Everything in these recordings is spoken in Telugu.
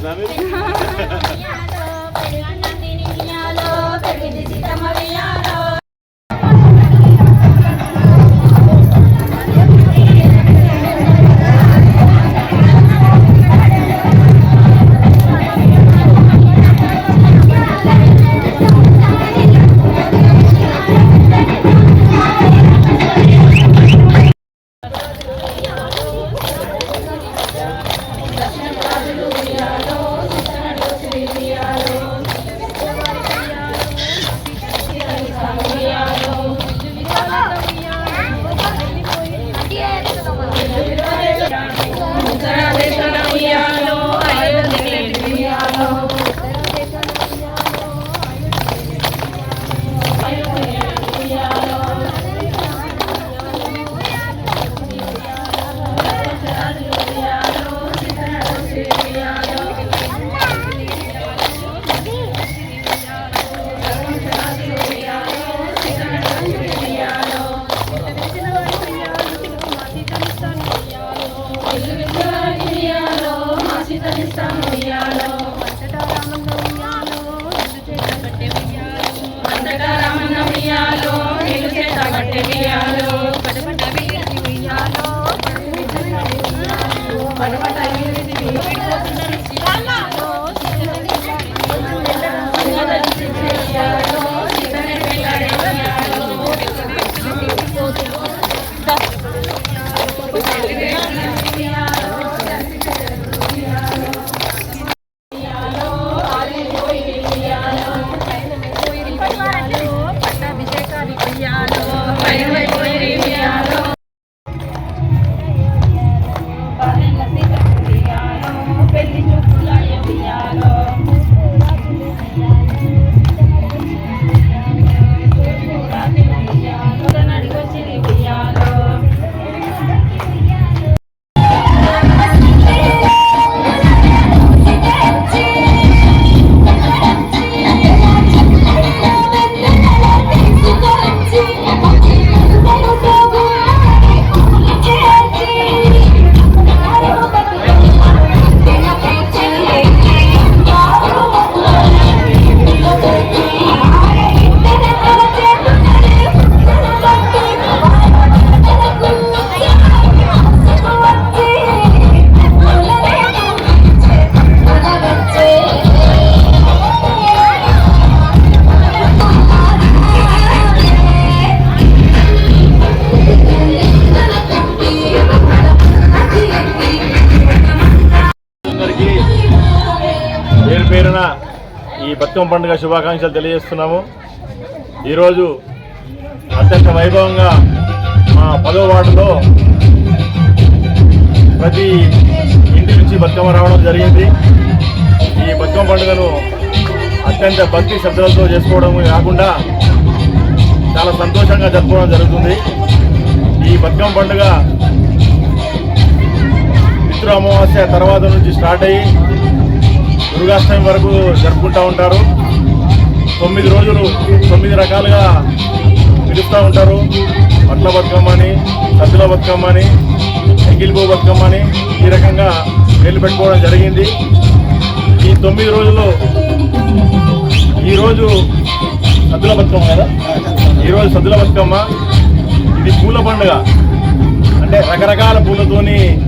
¿sabes? బతుకమ్మ పండుగ శుభాకాంక్షలు తెలియజేస్తున్నాము. ఈరోజు అత్యంత వైభవంగా మా పదో వార్డులో ప్రతి ఇంటి నుంచి బతుకమ్మ రావడం జరిగింది. ఈ బతుకమ్మ పండుగను అత్యంత భక్తి శ్రద్ధలతో చేసుకోవడం కాకుండా చాలా సంతోషంగా జరుపుకోవడం జరుగుతుంది. ఈ బతుకమ్మ పండుగ పితృ అమావాస్య తర్వాత నుంచి స్టార్ట్ అయ్యి దుర్గాష్టమి వరకు జరుపుకుంటూ ఉంటారు. తొమ్మిది రోజులు తొమ్మిది రకాలుగా పిలుస్తూ ఉంటారు. పట్ల బతుకమ్మని సద్దుల బతుకమ్మని ఎంగిలిపో బతుకమ్మని ఈ రకంగా పేర్లు పెట్టుకోవడం జరిగింది. ఈ తొమ్మిది రోజులు ఈరోజు సద్దుల బతుకమ్మ కదా? ఈరోజు సద్దుల బతుకమ్మ. ఇది పూల పండుగ. అంటే రకరకాల పూలతోని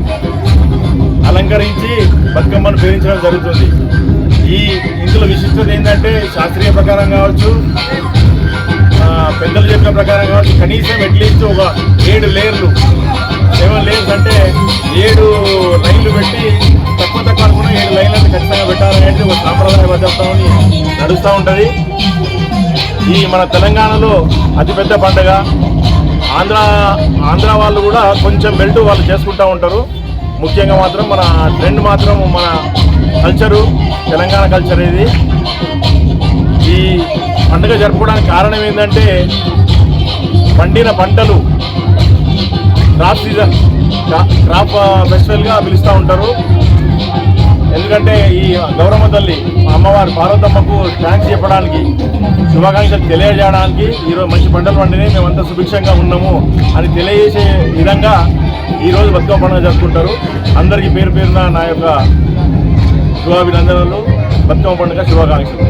అలంకరించి బతుకమ్మను పేరించడం జరుగుతుంది. ఈ ఇందులో విశిష్టత ఏంటంటే శాస్త్రీయ ప్రకారం కావచ్చు పెద్దలు చెప్పిన ప్రకారం కావచ్చు కనీసం అట్లీస్ట్ ఒక ఏడు లేయర్లు. సెవెన్ లేయర్స్ అంటే ఏడు లైన్లు పెట్టి తక్కువ తక్కువ అనుకున్న ఏడు లైన్లను ఖచ్చితంగా పెట్టాలనేది ఒక సాంప్రదాయ సాంప్రదాయబద్ధతని నడుస్తూ ఉంటుంది. ఈ మన తెలంగాణలో అతిపెద్ద పండుగ. ఆంధ్ర ఆంధ్ర వాళ్ళు కూడా కొంచెం బెల్ట్ వాళ్ళు చేసుకుంటూ ఉంటారు. ముఖ్యంగా మాత్రం మన ట్రెండ్ మాత్రం మన కల్చరు తెలంగాణ కల్చర్ ఇది. ఈ పండుగ జరుపుకోవడానికి కారణం ఏంటంటే పండిన పంటలు క్రాప్ సీజన్ క్రాప్ ఫెస్టివల్గా పిలుస్తూ ఉంటారు. ఎందుకంటే ఈ గౌరమ్మ తల్లి అమ్మవారి పార్వతమ్మకు థ్యాంక్స్ చెప్పడానికి శుభాకాంక్షలు తెలియజేయడానికి ఈరోజు మంచి పంటలు పండినాయి. మేమంతా సుభిక్షంగా ఉన్నాము అని తెలియజేసే విధంగా ఈరోజు బతుకమ్మ పండుగ జరుపుకుంటారు. అందరికీ పేరు పేరున నా యొక్క శుభాభినందనలు. బతుకమ్మ పండుగ శుభాకాంక్షలు.